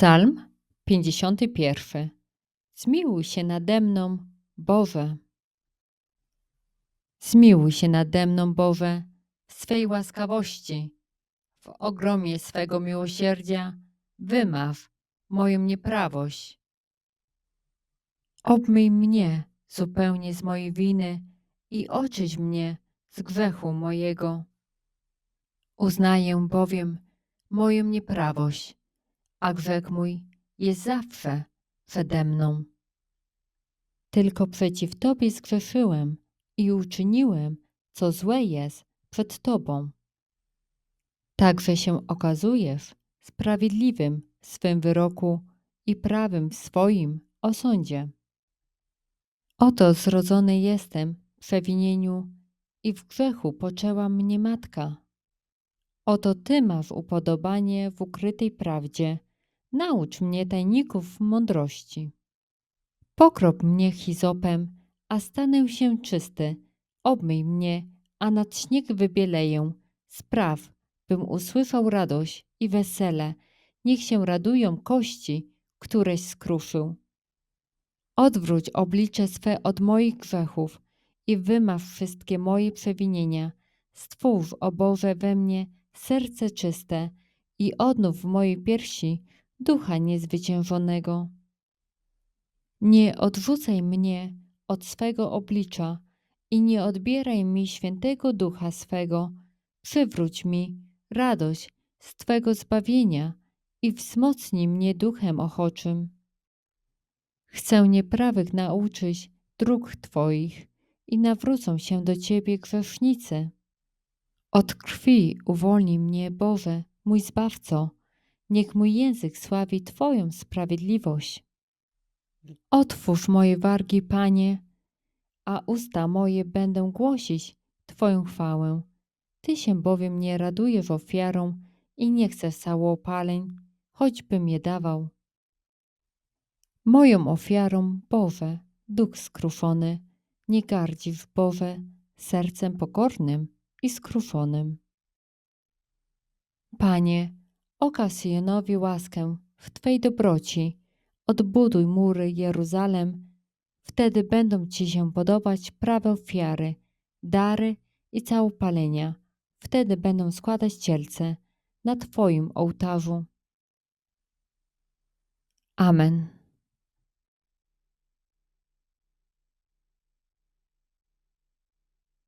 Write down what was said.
Psalm 51. Zmiłuj się nade mną, Boże. Zmiłuj się nade mną, Boże, w swej łaskawości. W ogromie swego miłosierdzia wymaw moją nieprawość. Obmyj mnie zupełnie z mojej winy i oczyść mnie z grzechu mojego. Uznaję bowiem moją nieprawość, a grzech mój jest zawsze przede mną. Tylko przeciw Tobie zgrzeszyłem i uczyniłem, co złe jest przed Tobą. Także się okazujesz sprawiedliwym w swym wyroku i prawym w swoim osądzie. Oto zrodzony jestem w przewinieniu i w grzechu poczęła mnie matka. Oto Ty masz upodobanie w ukrytej prawdzie. Naucz mnie tajników mądrości. Pokrop mnie hizopem, a stanę się czysty. Obmyj mnie, a nad śnieg wybieleję. Spraw, bym usłyszał radość i wesele. Niech się radują kości, któreś skruszył. Odwróć oblicze swe od moich grzechów i wymaw wszystkie moje przewinienia. Stwórz, o Boże, we mnie serce czyste i odnów w mojej piersi ducha niezwyciężonego. Nie odrzucaj mnie od swego oblicza i nie odbieraj mi świętego ducha swego. Przywróć mi radość z Twego zbawienia i wzmocnij mnie duchem ochoczym. Chcę nieprawych nauczyć dróg Twoich i nawrócą się do Ciebie grzesznicy. Od krwi uwolnij mnie, Boże, mój Zbawco. Niech mój język sławi Twoją sprawiedliwość. Otwórz moje wargi, Panie, a usta moje będą głosić Twoją chwałę. Ty się bowiem nie radujesz ofiarą i nie chcesz całopaleń, choćbym je dawał. Moją ofiarą, Boże, duch skruszony, nie gardzisz, Boże, sercem pokornym i skruszonym. Panie, okaż Syjonowi łaskę w Twej dobroci, odbuduj mury Jeruzalem, wtedy będą Ci się podobać prawe ofiary, dary i całopalenia, wtedy będą składać cielce na Twoim ołtarzu. Amen.